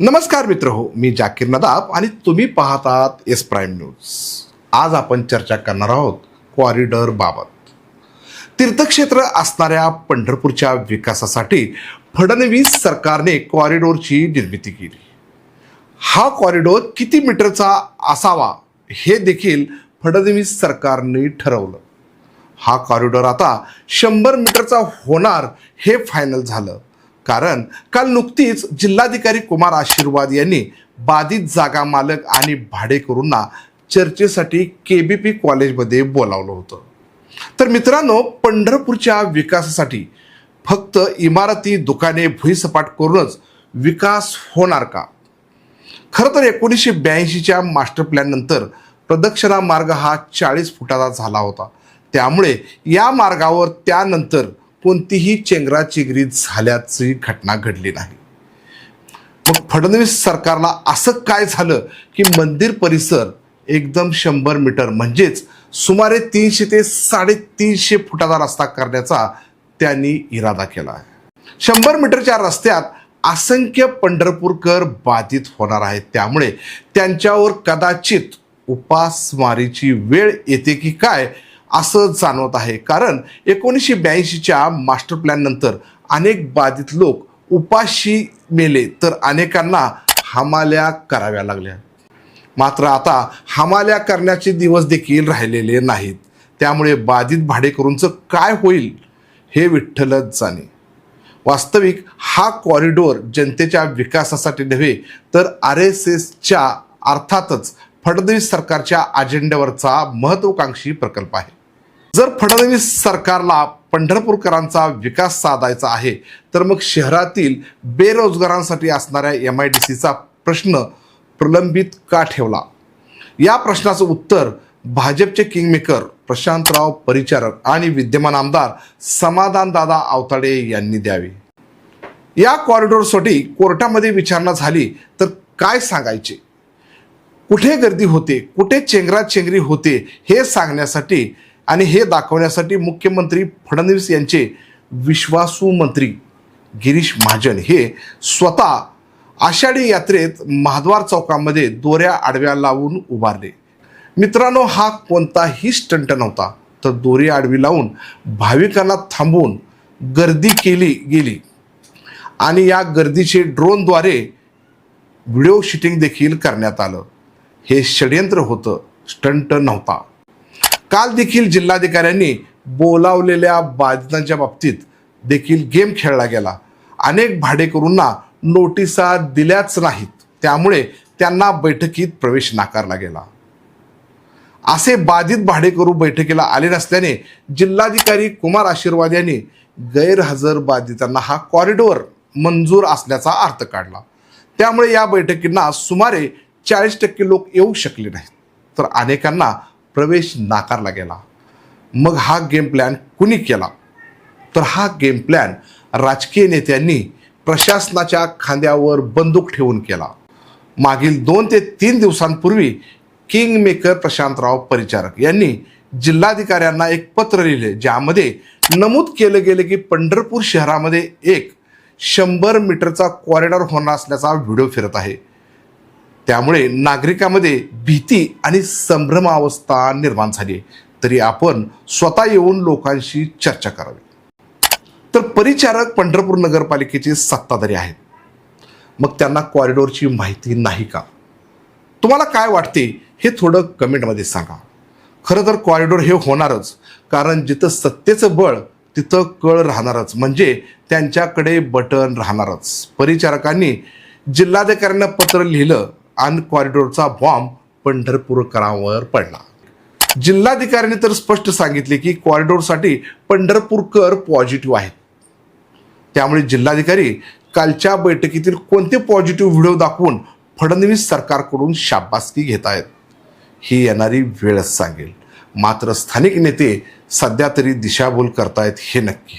नमस्कार मित्र हो मी जाकीर नदाब आणि तुम्ही पाहतात एस प्राईम न्यूज. आज आपण चर्चा करणार आहोत कॉरिडॉर बाबत. तीर्थक्षेत्र असणाऱ्या पंढरपूरच्या विकासासाठी फडणवीस सरकारने कॉरिडॉरची निर्मिती केली. हा कॉरिडॉर किती मीटरचा असावा हे देखील फडणवीस सरकारने ठरवलं. हा कॉरिडॉर आता शंभर मीटरचा होणार हे फायनल झालं. कारण काल नुकतीच जिल्हाधिकारी कुमार आशीर्वाद यांनी बाधित जागा मालक आणि भाडेकरूंना चर्चेसाठी के बी पी कॉलेजमध्ये बोलावलं होतं. तर मित्रांनो पंढरपूरच्या विकासासाठी फक्त इमारती दुकाने भुईसपाट करूनच विकास होणार का? खरं तर एकोणीसशे ब्याऐंशीच्या मास्टर प्लॅननंतर प्रदक्षिणा मार्ग हा चाळीस फुटाचा झाला होता. त्यामुळे या मार्गावर त्यानंतर कोणतीही चेंगराचेंगरी झाल्याची घटना घडली नाही. मग फडणवीस सरकारला असं काय झालं की मंदिर परिसर एकदम शंभर मीटर म्हणजेच सुमारे तीनशे ते साडेतीनशे फुटाचा रस्ता करण्याचा त्यांनी इरादा केला आहे. शंभर मीटरच्या रस्त्यात असंख्य पंढरपूरकर बाधित होणार आहेत. त्यामुळे त्यांच्यावर कदाचित उपासमारीची वेळ येते की काय? असं जाणवत आहे. कारण एकोणीसशे ब्याऐंशीच्या मास्टर प्लॅननंतर अनेक बाधित लोक उपाशी मेले तर अनेकांना हमाल्या कराव्या लागल्या. मात्र आता हमाल्या करण्याचे दिवस देखील राहिलेले नाहीत. त्यामुळे बाधित भाडेकरूंचं काय होईल हे विठ्ठलच जाणे. वास्तविक हा कॉरिडॉर जनतेच्या विकासासाठी नव्हे तर आर एस एसच्या अर्थातच फडणवीस सरकारच्या अजेंड्यावरचा महत्वाकांक्षी प्रकल्प आहे. जर फडणवीस सरकारला पंढरपूरकरांचा विकास साधायचा आहे तर मग शहरातील बेरोजगारांसाठी असणाऱ्या एम आय डी सीचा प्रश्न प्रलंबित का ठेवला? या प्रश्नाचं उत्तर भाजपचे किंगमेकर प्रशांतराव परिचारक आणि विद्यमान आमदार समाधानदादा आवताडे यांनी द्यावे. या कॉरिडॉरसाठी कोर्टामध्ये विचारणा झाली तर काय सांगायचे? कुठे गर्दी होते? कुठे चेंगराचेंगरी होते? हे सांगण्यासाठी आणि हे दाखवण्यासाठी मुख्यमंत्री फडणवीस यांचे विश्वासू मंत्री गिरीश महाजन हे स्वतः आषाढी यात्रेत महाद्वार चौकामध्ये दोऱ्या आडव्या लावून उभारले. मित्रांनो हा कोणताही स्टंट नव्हता तर दोरी आडवी लावून भाविकांना थांबवून गर्दी केली गेली. आणि या गर्दीचे ड्रोनद्वारे व्हिडिओ शूटिंग देखील करण्यात आलं. हे षडयंत्र होतं स्टंट नव्हता. काल देखील जिल्हाधिकाऱ्यांनी बोलावलेल्या बाधितांच्या बाबतीत देखील गेम खेळला गेला. अनेक भाडेकरूंना नोटिसा दिल्याच नाहीत. त्यामुळे त्यांना बैठकीत प्रवेश नाकारला गेला. असे बाधित भाडेकरू बैठकीला आले नसल्याने जिल्हाधिकारी कुमार आशीर्वाद यांनी गैरहजर बाधितांना हा कॉरिडॉर मंजूर असल्याचा अर्थ काढला. त्यामुळे या बैठकींना सुमारे चाळीस टक्के लोक येऊ शकले नाहीत. तर अनेकांना प्रवेश नाकारला गेला. मग हा गेम प्लॅन कुणी केला? तर हा गेम प्लॅन राजकीय नेत्यांनी प्रशासनाच्या खांद्यावर बंदूक ठेवून केला. मागील दोन ते तीन दिवसांपूर्वी किंग मेकर प्रशांतराव परिचारक यांनी जिल्हाधिकाऱ्यांना एक पत्र लिहिले ज्यामध्ये नमूद केलं गेलं की पंढरपूर शहरामध्ये एक शंभर मीटरचा कॉरिडॉर होणार असल्याचा व्हिडिओ फिरत आहे. त्यामुळे नागरिकांमध्ये भीती आणि संभ्रमावस्था निर्माण झाली तरी आपण स्वतः येऊन लोकांशी चर्चा करावी. तर परिचारक पंढरपूर नगरपालिकेचे सत्ताधारी आहेत. मग त्यांना कॉरिडॉरची माहिती नाही का? तुम्हाला काय वाटते हे थोडं कमेंटमध्ये सांगा. खरं तर कॉरिडॉर हे होणारच कारण जिथं सत्तेचं बळ तिथं कळ राहणारच. म्हणजे त्यांच्याकडे बटन राहणारच. परिचारकांनी जिल्हाधिकाऱ्यांना पत्र लिहिलं अन कॉरिडॉरचा बॉम्ब पंढरपूरकरांवर पडला. जिल्हाधिकाऱ्यांनी तर स्पष्ट सांगितले की कॉरिडॉरसाठी पंढरपूरकर पॉझिटिव्ह आहेत. त्यामुळे जिल्हाधिकारी कालच्या बैठकीतील कोणते पॉझिटिव्ह व्हिडिओ दाखवून फडणवीस सरकारकडून शाबासकी घेत आहेत ही येणारी वेळच सांगेल. मात्र स्थानिक नेते सध्या तरी दिशाभूल करतायत हे नक्की.